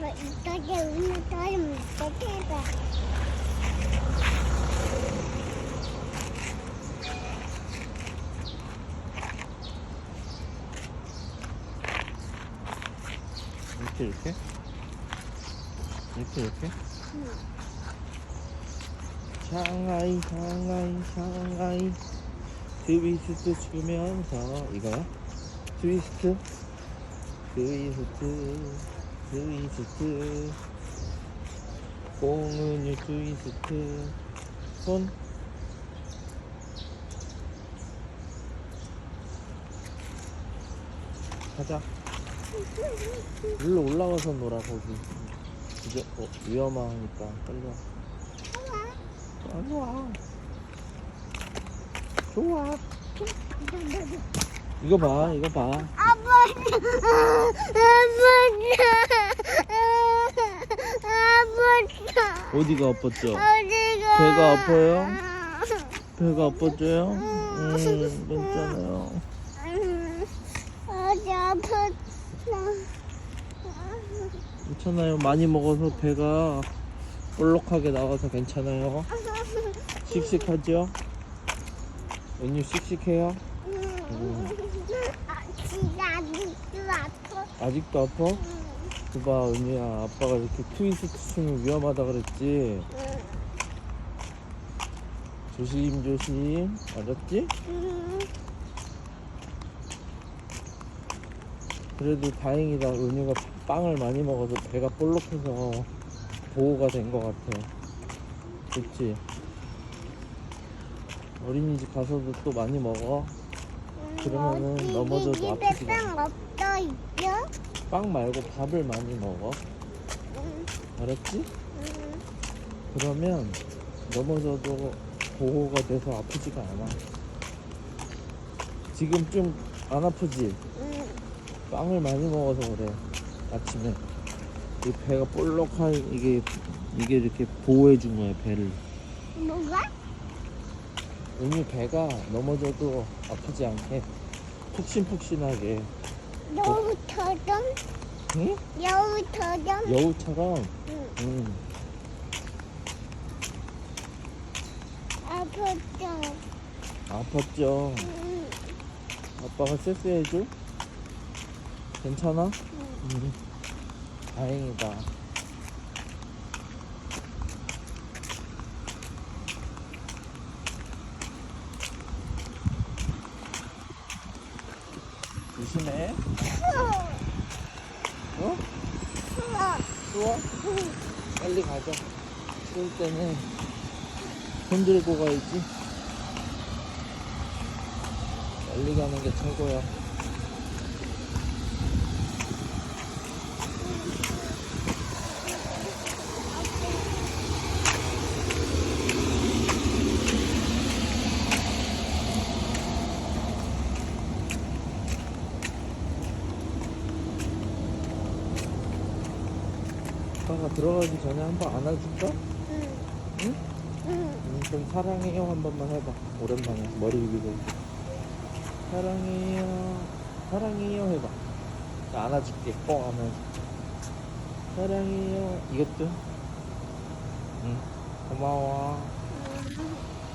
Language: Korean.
Ama itajı unutalım. Tekrar. 이렇게 이렇게 이렇게 이렇게 샹하이 샹하이 샹하이 트위스트 추면서 이거야? 트위스트 트위스트 트위스트. 꽁은유 트위스트. 손. 가자. 일로 올라가서 놀아 거기. 이제 어, 위험하니까. 빨리 와. 빨리 와. 좋아. 이거 봐 이거 봐. 어디가 아팠죠? 어디가? 배가 아파요? 배가 아팠죠요? 음 괜찮아요 어디 아팠어? 괜찮아요 많이 먹어서 배가 볼록하게 나와서 괜찮아요 씩씩하죠? 은유 씩씩해요? 아직도 아직도 아파? 그봐 은유야 아빠가 이렇게 트위스트 치면 위험하다 그랬지? 조심 조심 알았지? 그래도 다행이다 은유가 빵을 많이 먹어서 배가 볼록해서 보호가 된 것 같아 그치? 어린이집 가서도 또 많이 먹어 그러면은 넘어져도 빵 없어 있죠? 빵 말고 밥을 많이 먹어 응, 알았지? 응. 그러면 넘어져도 보호가 돼서 아프지가 않아 지금 좀 안 아프지? 응. 빵을 많이 먹어서 그래 아침에 이 배가 볼록한 이게 이게 이렇게 보호해 준 거야 배를 뭐가? 은유 배가 넘어져도 아프지 않게 푹신푹신하게 여우처럼? 응? 여우처럼? 여우처럼 응. 응. 아팠죠? 아팠죠 응. 아빠가 세수해줘? 괜찮아? 응. 응. 다행이다 조심해 어? 추워? 빨리 가자. 추울 때는 손 들고 가야지. 빨리 가는 게 최고야. 아빠가 들어가기 전에 한번 안아줄까? 응. 응? 응. 음, 그럼 사랑해요 한 번만 해봐. 오랜만에 머리 위로. 사랑해요. 사랑해요 해봐. 나 안아줄게. 꼭 안아줄게. 사랑해요. 이것도. 응. 고마워.